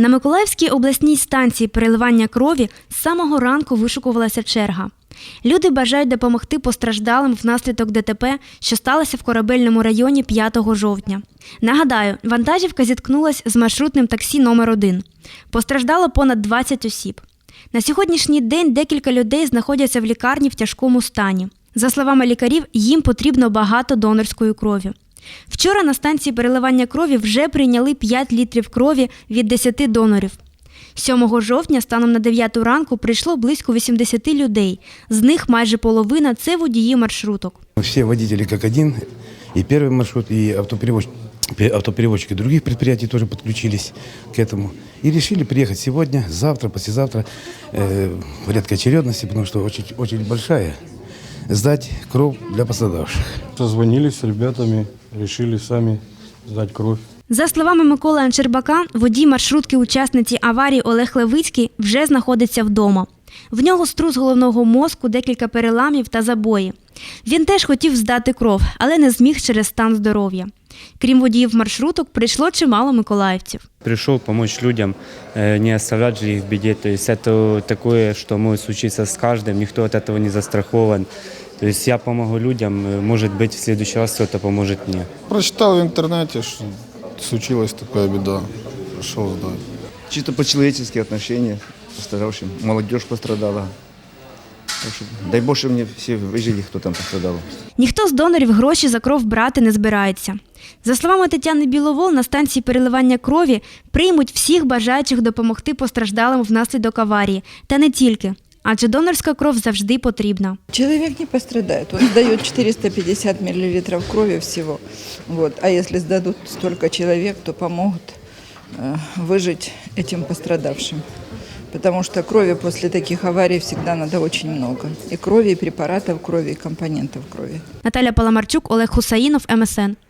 На Миколаївській обласній станції переливання крові з самого ранку вишукувалася черга. Люди бажають допомогти постраждалим внаслідок ДТП, що сталося в корабельному районі 5 жовтня. Нагадаю, вантажівка зіткнулась з маршрутним таксі номер 1 Постраждало понад 20 осіб. На сьогоднішній день декілька людей знаходяться в лікарні в тяжкому стані. За словами лікарів, їм потрібно багато донорської крові. Вчора на станції переливання крові вже прийняли 5 літрів крові від 10 донорів. 7 жовтня станом на 9 ранку прийшло близько 80 людей. З них майже половина це водії маршруток. Все водители как один, и первый маршрут, и автоперевозчики, автоперевозчики других предприятий тоже подключились к этому. И решили приехать сегодня, завтра, послезавтра, э, в порядке очередности, потому что очень, очень большая, сдать кровь для пострадавших. Созвонились с ребятами, решили сами сдать кровь. За словами Миколи Анчербака, водій маршрутки учасниці аварії Олег Левицький вже знаходиться вдома. В нього струс головного мозку, декілька переламів та забої. Він теж хотів здати кров, але не зміг через стан здоров'я. Крім водіїв маршруток, прийшло чимало миколаївців. Пришел помочь людям, э, не оставлять же их в беде. То есть это такое, что может случиться с каждым, никто от этого не застрахован. То есть я помогу людям, э, может быть, в следующий раз кто-то поможет мне. Прочитал в интернете, что случилась такая беда. Пришел сдать. чисто по-человечески отношения к пострадавшим. Молодежь пострадала. Так что, дай Бог, что мне все выжили, кто там пострадал. Ніхто з донорів гроші за кров брати не збирається. За словами Тетяни Біловол, на станції переливання крові приймуть всіх бажаючих допомогти постраждалим внаслідок аварії, та не тільки. Адже донорська кров завжди потрібна. Человек не пострадает. Он сдает 450 миллилитров крови всего. Вот. А если сдадут столько человек, то помогут э, выжить этим пострадавшим. Потому что крови после таких аварий всегда надо очень много. И крови, и препаратов крови, и компонентов крови. Наталя Паламарчук, Олег Хусаїнов, МСН.